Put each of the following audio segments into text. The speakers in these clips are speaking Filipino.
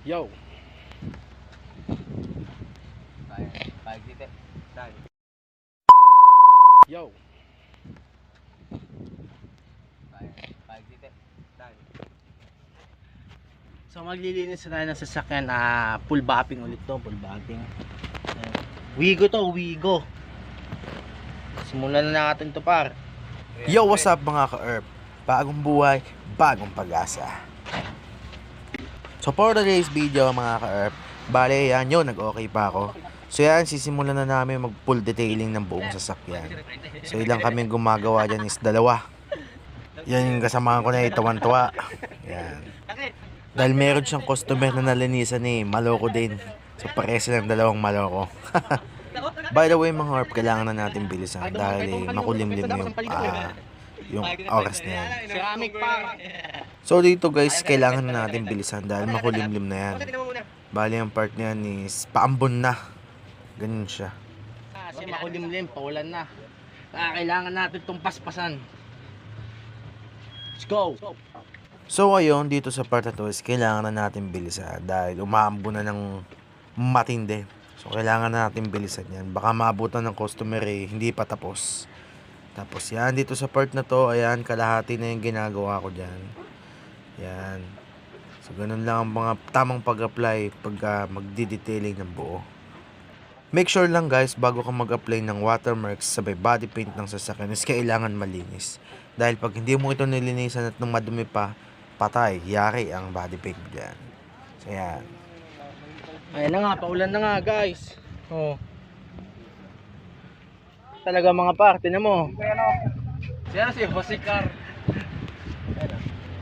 Yo. Yo. So maglilinis na tayo ng sasakyan ah full bapping ulit to, full bapping. Wigo to, Wigo. Simulan na natin to par. Yo, what's up mga ka-ERP? Bagong buhay, bagong pag-asa. So for today's video mga ka-ERP, bale yan yun, nag-okay pa ako. So yan, sisimulan na namin mag full detailing ng buong sasakyan. So ilang kami gumagawa dyan is dalawa. Yan yung kasamahan ko na itawan-tuwa. Yan. Dahil meron siyang customer na nalinisan eh, maloko din. So pares silang dalawang maloko. By the way mga herb, kailangan na natin bilisan dahil eh, makulimlim na yung, ah, yung oras na yan. Ceramic par. So dito guys, kailangan na natin bilisan dahil makulimlim na yan. Bali ang part na yan is paambon na. Ganun siya. Kasi makulimlim, paulan na. Kaya kailangan natin itong paspasan. Let's go. So ayun, dito sa part na to is kailangan na natin bilisan dahil umaambon na ng matindi. So kailangan na natin bilisan yan. Baka maabutan ng customer eh, hindi pa tapos. Tapos yan, dito sa part na to, ayan, kalahati na yung ginagawa ko dyan. Yan. So ganun lang ang mga tamang pag-apply pag ah, magdi-detailing ng buo. Make sure lang guys, bago ka mag-apply ng watermarks sa may body paint ng sasakyan is kailangan malinis. Dahil pag hindi mo ito nilinisan at nung madumi pa, patay, yari ang body paint dyan. So yan. Ayan na nga, paulan na nga guys. Oh. Talaga mga parte na mo. Siya si Jose Car.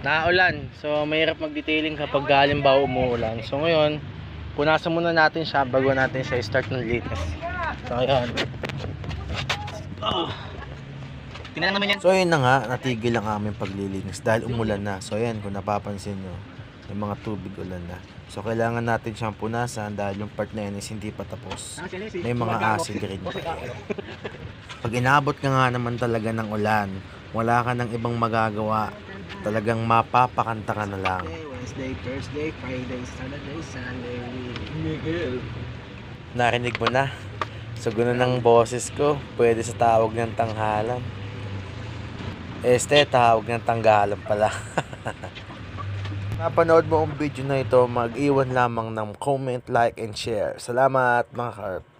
Naulan. So mahirap mag-detailing kapag galing ba umuulan. So ngayon, punasan muna natin siya bago natin siya start ng linis. So ayan. Oh. Tingnan naman yan. So yun na nga, natigil ang aming paglilinis dahil umulan na. So yan, kung napapansin nyo, may mga tubig ulan na. So kailangan natin siyang punasan dahil yung part na yan is hindi pa tapos. May mga acid rin pa yan. Pag inabot ka nga naman talaga ng ulan, wala ka ng ibang magagawa. Talagang mapapakanta ka na lang. Wednesday, Thursday, Friday, Saturday, Sunday, Miguel. Narinig mo na. So ganun ang boses ko, pwede sa tawag ng tanghalan. Este, tawag ng tanggalan pala. Napanood mo ang video na ito, mag-iwan lamang ng comment, like, and share. Salamat mga karp.